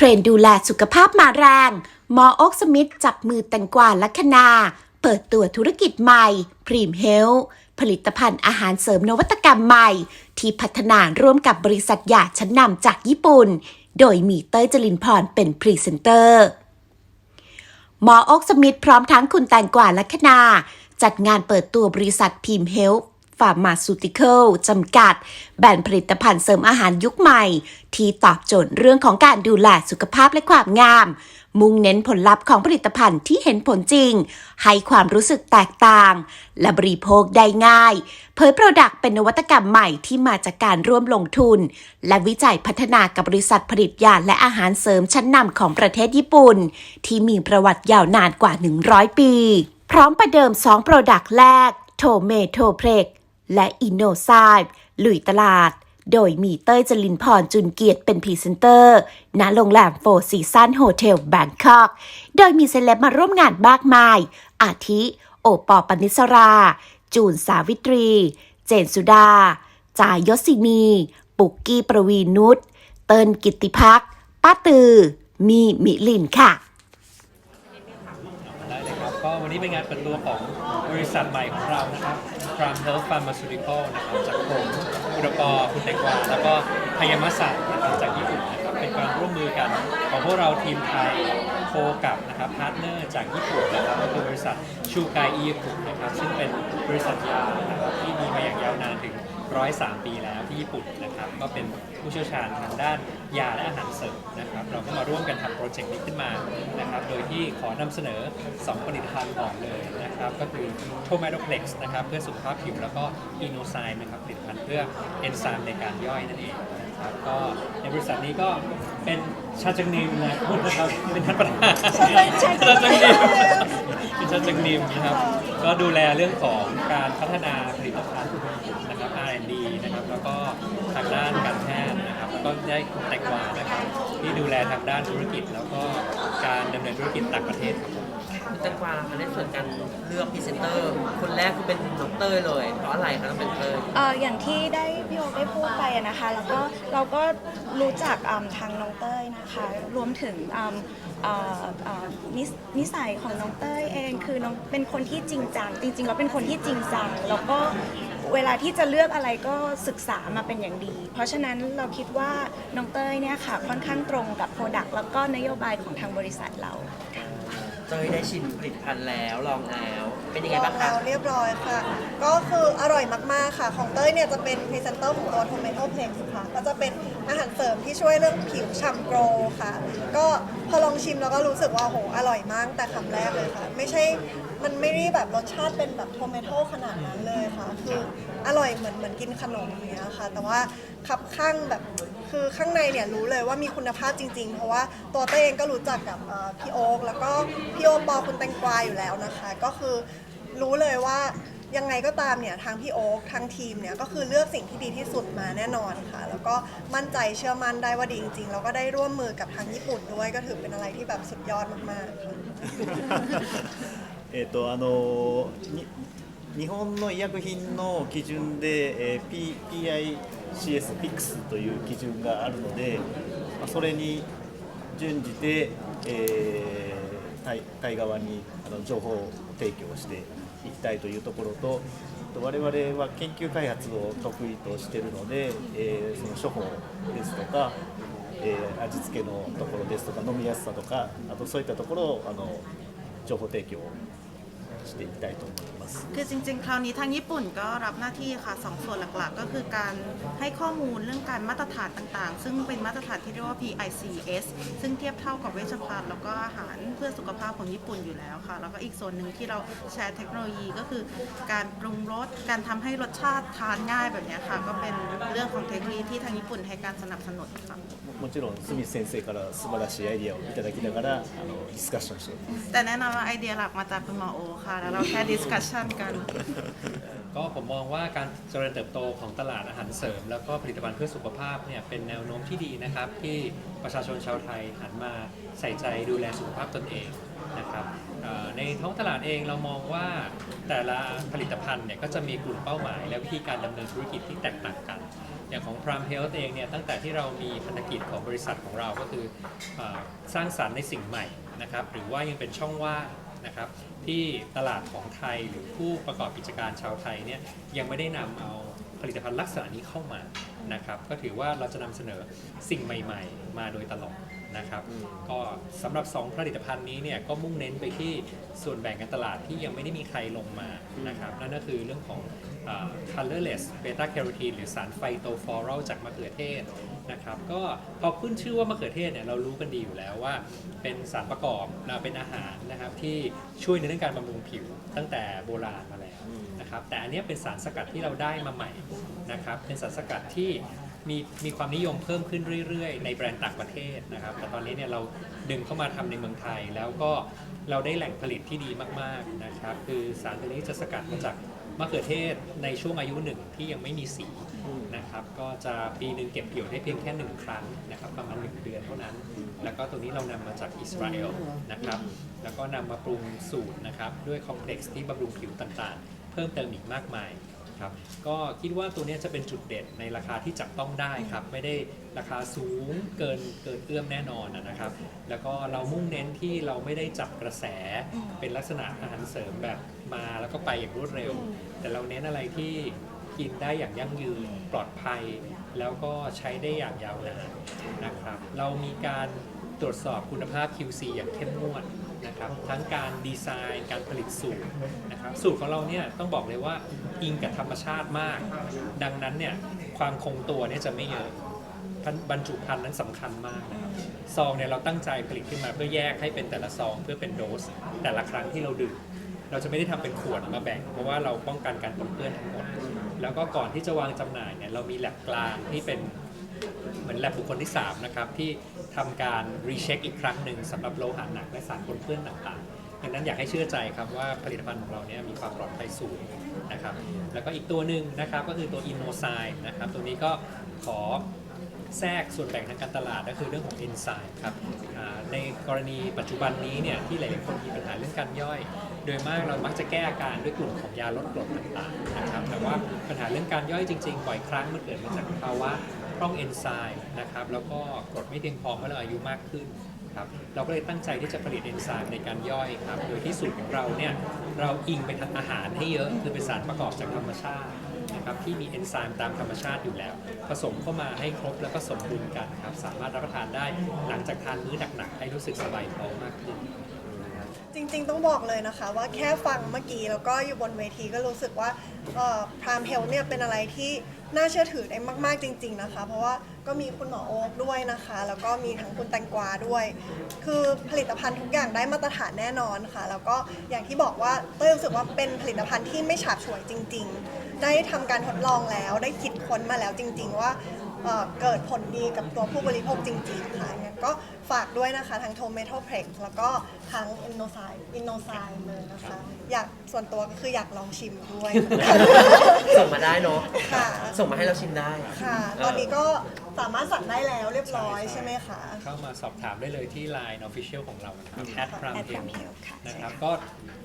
เทรนดูแลสุขภาพมาแรง หมอโอ๊กสมิธจับมือแตงกวาลัคนา เปิดตัวธุรกิจใหม่ พรีมเฮลผลิตภัณฑ์อาหารเสริมนวัตกรรมใหม่ ที่พัฒนาร่วมกับบริษัทยาชั้นนำจากญี่ปุ่น โดยมีเต้ยจรินพรเป็นพรีเซนเตอร์ หมอโอ๊กสมิธพร้อมทั้งคุณแตงกวาลัคนา จัดงานเปิดตัวบริษัทพิมเฮล ฟาร์มาซูติคอลจำกัด แบรนด์ผลิตภัณฑ์เสริมอาหารยุคใหม่ ที่ตอบโจทย์เรื่องของการดูแลสุขภาพและความงาม มุ่งเน้นผลลัพธ์ของผลิตภัณฑ์ที่เห็นผลจริง ให้ความรู้สึกแตกต่าง และบริโภคได้ง่าย เผยโปรดักต์เป็นนวัตกรรมใหม่ที่มาจากการร่วมลงทุน และวิจัยพัฒนากับบริษัทผลิตยาและอาหารเสริมชั้นนำของประเทศญี่ปุ่น ที่มีประวัติยาวนานกว่า 100 ปี พร้อมประเดิม2โปรดักต์แรกโทเมโทเพล็ก และอินโนไซด์ลุยตลาด โดยมีเต้ยจรินพรจุนเกียรติเป็นพรีเซนเตอร์ ณ โรงแรมโฟร์ซีซันโฮเทลแบงคอก โดยมีเซเลบมาร่วมงานมากมาย อาทิ โอปอปนิสรา จูนสาวิตรี เจนสุดา จายยศินี ปุกกี้ประวีนุช เติ้ลกิติพัก ป้าตือ มีมิลินค่ะได้เลยครับ ก็วันนี้เป็นงานเปิดตัวของบริษัทใหม่ของเรานะครับ พรามเฮลท์ฟาร์มาซูติคอลนะครับจากผมอุดกรคุณแตงกวาแล้วก็พยามาสะนะครับจากญี่ปุ่นนะครับเป็นการร่วมมือกันของพวกเราทีมไทยโคกับนะครับพาร์ทเนอร์จากญี่ปุ่นนะครับก็คือบริษัทชูกายอีคุนะครับซึ่งเป็นบริษัทยานะครับที่มีมาอย่างยาวนานถึง 103 ปีแล้วที่ญี่ปุ่นนะครับ ก็เป็นผู้เชี่ยวชาญทางด้านยาและอาหารเสริมนะครับ เราก็มาร่วมกันทำโปรเจกต์นี้ขึ้นมานะครับ โดยที่ขอนำเสนอ 2 ผลิตภัณฑ์ก่อนเลยนะครับ ก็คือโทมาโดเพล็กซ์นะครับ เพื่อสุขภาพผิวแล้วก็อีโนไซม์นะครับ ผลิตภัณฑ์เพื่อเอนไซม์ในการย่อยนั่นเองนะครับก็ในบริษัทนี้ก็เป็นชาจังนิมนะครับเป็นท่านประธานชาจังนิมเป็นชาจังนิมนะครับ ก็ดูแลเรื่องของการพัฒนาผลิตภัณฑ์นะครับ R&D นะครับ แล้วก็ทางด้านการแพทย์นะครับ แล้วก็ได้คุณแตงกวานะครับ ที่ดูแลทางด้านธุรกิจ แล้วก็การดำเนินธุรกิจต่างประเทศครับผม คุณแตงกวาคะในส่วนการเลือกพรีเซนเตอร์ คนแรกคือเป็นน้องเต้ยเลย เพราะอะไรคะต้องเป็นเต้ย เอ่ออย่างที่ได้พี่โอได้พูดไปอะนะคะ แล้วก็เราก็รู้จักอืมทางน้องเต้ยนะคะ รวมถึงอืมเอ่อเอ่อนิสนิสัยของน้องเต้ยเองคือน้องเป็นคนที่จริงจังจริงๆแล้วเป็นคนที่จริงจังแล้วก็เวลาที่จะเลือกอะไรก็ศึกษามาเป็นอย่างดี เพราะฉะนั้นเราคิดว่าน้องเต้ยเนี่ยค่ะค่อนข้างตรงกับโปรดักต์แล้วก็นโยบายของทางบริษัทเรา เต้ยได้ชิมผลิตภัณฑ์แล้วลองแล้ว เป็นยังไงบ้างงแล้คะวเรียบร้อยค่ะ ก็คืออร่อยมาก ๆ ค่ะ ของเต้ยเนี่ยจะเป็นพรีเซนเตอร์ของตัว Tomato p l e x ค่ะ ก็จะเป็นอาหารเสริมที่ช่วยเรื่องผิวฉ่ำโกลว์ค่ะ ก็พอลองชิมแล้วก็รู้สึกว่าโหอร่อยมากแต่คำแรกเลยค่ะ ไม่ใช่ มันไม่ได้แบบรสชาติเป็นแบบโทเมโต้ขนาดนั้นเลยค่ะ คืออร่อยเหมือนเหมือนกินขนมอย่างเงี้ยค่ะ แต่ว่าขับข้างแบบ คือข้างในเนี่ยรู้เลยว่ามีคุณภาพจริง ๆ เพราะว่าตัวเต้ยเองก็รู้จักกับเอ่อพี่โอ๊คแล้วก็พี่โอปอคุณแตงกวาอยู่แล้วนะคะ ก็คือ รู้เลยว่ายังไงก็ตามเนี่ยทางพี่โอ๊คทางทีมเนี่ยก็คือเลือกสิ่งที่ดีที่สุดมาแน่นอนค่ะ แล้วก็มั่นใจเชื่อมั่นได้ว่าดีจริงๆแล้วก็ได้ร่วมมือกับทางญี่ปุ่นด้วย ก็ถือเป็นอะไรที่แบบสุดยอดมากๆค่ะ えっとあのに 日本の医薬品の基準で、えー PICS、PIX という基準があるので、まあ、それに準じて、えータイタイ側にあの情報を提供していきたいというところと、あと我々は研究開発を得意としているので、えーその処方ですとか、えー味付けのところですとか飲みやすさとかあとそういったところをあの情報提供していきたいと思います。 คือจริงๆ คราวนี้ทางญี่ปุ่นก็รับหน้าที่ค่ะสองส่วนหลักๆ ก็คือการให้ข้อมูลเรื่องการมาตรฐานต่างๆ ซึ่งเป็นมาตรฐานที่เรียกว่า PICS ซึ่งเทียบเท่ากับเวชภัณฑ์แล้วก็อาหารเพื่อสุขภาพของญี่ปุ่นอยู่แล้วค่ะ แล้วก็อีกส่วนหนึ่งที่เราแชร์เทคโนโลยีก็คือการปรุงรส การทำให้รสชาติทานง่ายแบบเนี้ยค่ะ ก็เป็นเรื่องของเทคโนโลยีที่ทางญี่ปุ่นให้การสนับสนุนค่ะ ももちろんスミス先生から素晴らしいアイディアをいただきながらあのディスカッションしております แต่แน่นอนว่าไอเดียหลักมาจากคุณหมอโอค่ะ แล้วเราแค่ดิสคัชชันกัน ก็ผมมองว่าการเจริญเติบโตของตลาดอาหารเสริม แล้วก็ผลิตภัณฑ์เพื่อสุขภาพเนี่ยเป็นแนวโน้มที่ดีนะครับ ที่ประชาชนชาวไทยหันมาใส่ใจดูแลสุขภาพตนเองนะครับในท้องตลาดเองเรามองว่าแต่ละผลิตภัณฑ์เนี่ยก็จะมีกลุ่มเป้าหมาย และวิธีการดำเนินธุรกิจที่แตกต่างกัน อย่างของ Prime Health เองเนี่ยตั้งแต่ที่เรามีพันธกิจของบริษัทของเราก็คืออสร้างสรรค์ในสิ่งใหม่นะครับหรือว่ายังเป็นช่องว่าง นะครับที่ตลาดของไทยหรือผู้ประกอบกิจการชาวไทยเนี่ยยังไม่ได้นำเอาผลิตภัณฑ์ลักษณะนี้เข้ามานะครับก็ถือว่าเราจะนำเสนอสิ่งใหม่ ๆ มาโดยตลอด นะครับ ก็สำหรับ 2 ผลิตภัณฑ์นี้เนี่ยก็มุ่งเน้นไปที่ส่วนแบ่งการตลาดที่ยังไม่ได้มีใครลงมานะครับนั่นก็คือเรื่องของ colorless beta carotene หรือสารไฟโตฟอรัลจากมะเขือเทศนะครับก็พอขึ้นชื่อว่ามะเขือเทศเนี่ยเรารู้กันดีอยู่แล้วว่า เป็นสารประกอบนะเป็นอาหารนะครับที่ช่วยในเรื่องการบำรุงผิวตั้งแต่โบราณมาแล้วนะครับแต่อันนี้เป็นสารสกัดที่เราได้มาใหม่นะครับเป็นสารสกัดที่ มีมีความนิยมเพิ่มขึ้นเรื่อยๆ ในแบรนด์ต่างประเทศนะครับ แต่ตอนนี้เนี่ยเราดึงเข้ามาทำในเมืองไทย แล้วก็เราได้แหล่งผลิตที่ดีมากๆนะครับ คือสารตัวนี้จะสกัดมาจากมะเขือเทศในช่วงอายุหนึ่งที่ยังไม่มีสีนะครับ ก็จะปีหนึ่งเก็บเกี่ยวได้เพียงแค่หนึ่งครั้งนะครับประมาณหนึ่งเดือนเท่านั้น แล้วก็ตัวนี้เรานำมาจากอิสราเอลนะครับ แล้วก็นำมาปรุงสูตรนะครับด้วยคอมเพล็กซ์ที่บำรุงผิวต่างๆ เพิ่มเติมอีกมากมาย ครับก็คิดว่าตัวเนี้ยจะเป็นจุดเด่นในราคาที่จับต้องได้ครับ ไม่ได้ราคาสูงเกินเกินเอื้อมแน่นอนนะครับ แล้วก็เรามุ่งเน้นที่เราไม่ได้จับกระแสเป็นลักษณะอาหารเสริมแบบมาแล้วก็ไปอย่างรวดเร็ว แต่เราเน้นอะไรที่กินได้อย่างยั่งยืนปลอดภัย แล้วก็ใช้ได้อย่างยาวนานนะครับ เรามีการตรวจสอบคุณภาพ QC อย่างเข้มงวด นะครับทั้งการดีไซน์การผลิตสูตรนะครับสูตรของเราเนี่ยต้องบอกเลยว่าอิงกับธรรมชาติมาก ดังนั้นเนี่ยความคงตัวเนี่ยจะไม่เยอะบรรจุภัณฑ์นั้นสำคัญมากนะครับซองเนี่ยเราตั้งใจผลิตขึ้นมาเพื่อแยกให้เป็นแต่ละซองเพื่อเป็นโดส แต่ละครั้งที่เราดื่มเราจะไม่ได้ทำเป็นขวดมาแบ่ง เพราะว่าเราป้องกันการปนเปื้อนทั้งหมด แล้วก็ก่อนที่จะวางจำหน่ายเนี่ยเรามีแลบกลางที่เป็นเหมือนแลบบุคคลที่ 3 นะครับ ที่ทำการรีเช็คอีกครั้งหนึ่งสำหรับโลหะหนักและสารปนเปื้อนต่างๆดังนั้นอยากให้เชื่อใจครับว่าผลิตภัณฑ์ของเราเนี่ยมีความปลอดภัยสูงนะครับ แล้วก็อีกตัวหนึ่งนะครับก็คือตัวอินโนไซน์นะครับตัวนี้ก็ขอ แทรกส่วนแบ่งทางการตลาดก็คือเรื่องของเอนไซม์ครับในกรณีปัจจุบันนี้เนี่ยที่หลาย ๆ คนมีปัญหาเรื่องการย่อย โดยมากเรามักจะแก้อาการด้วยกลุ่มของยาลดกรดต่าง ๆ นะครับ แต่ว่าปัญหาเรื่องการย่อยจริง ๆ บ่อยครั้งมันเกิดมาจากภาวะพร่องเอนไซม์นะครับ แล้วก็กรดไม่เพียงพอเมื่อเราอายุมากขึ้นครับ เราก็เลยตั้งใจที่จะผลิตเอนไซม์ในการย่อยครับ โดยที่สูตรของเราเนี่ยเราอิงไปทางอาหารให้เยอะ คือเป็นสารประกอบจากธรรมชาติ ครับที่มีเอนไซม์ตามธรรมชาติอยู่แล้ว ผสมเข้ามาให้ครบแล้วก็สมดุลกันครับสามารถรับประทานได้หลังจากทานมื้อหนักๆให้รู้สึกสบายท้องมากขึ้น จริงๆ ต้องบอกเลยนะคะว่าแค่ฟังเมื่อกี้แล้วก็อยู่บนเวทีก็รู้สึกว่าพรามเฮลเนี่ยเป็นอะไรที่น่าเชื่อถือได้มากๆจริง ๆนะคะ เพราะว่า ก็มีคุณหมอโอ๊คด้วยนะคะ แล้วก็มีทั้งคุณแตงกวาด้วย คือผลิตภัณฑ์ทุกอย่างได้มาตรฐานแน่นอนค่ะ แล้วก็อย่างที่บอกว่าเต้ยรู้สึกว่าเป็นผลิตภัณฑ์ที่ไม่ฉาบฉวยจริง ๆ ได้ทำการทดลองแล้วได้คิดค้นมาแล้วจริง ๆ ว่าเเกิดผลดีกับตัวผู้บริโภคจริง ๆ ค่ะงั้นก็ ฝากด้วยนะคะ ทั้งโทเมโทเพล็กแล้วก็ทั้งอินโนไซอินโนไซเลยนะคะ อยากส่วนตัวก็คืออยากลองชิมด้วย ส่งมาได้เนาะค่ะ ส่งมาให้เราชิมได้ค่ะ ตอนนี้ก็สามารถสั่งได้แล้วเรียบร้อยใช่ไหมคะ เข้ามาสอบถามได้เลยที่ Line Official ของเรานะครับ at p r a m at h e l Pram Health ค่ะนะครับใช่ค่ะก็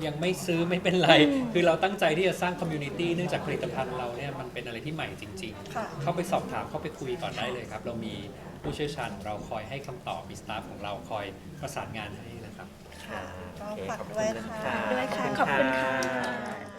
ยังไม่ซื้อไม่เป็นไร คือเราตั้งใจที่จะสร้างคอมมูนิตี้เนื่องจากผลิตภัณฑ์เราเนี่ยมันเป็นอะไรที่ใหม่จริง ค่ะ ๆ เข้าไปสอบถามเข้าไปคุยก่อนได้เลยครับ เรามีผู้เชี่ยวชาญเราคอยให้คำตอบมีสตาฟของเราคอยประสานงานให้นะครับ ค่ะก็ฝากด้วยค่ะขอบคุณค่ะ ด้วยค่ะ ขอบคุณค่ะ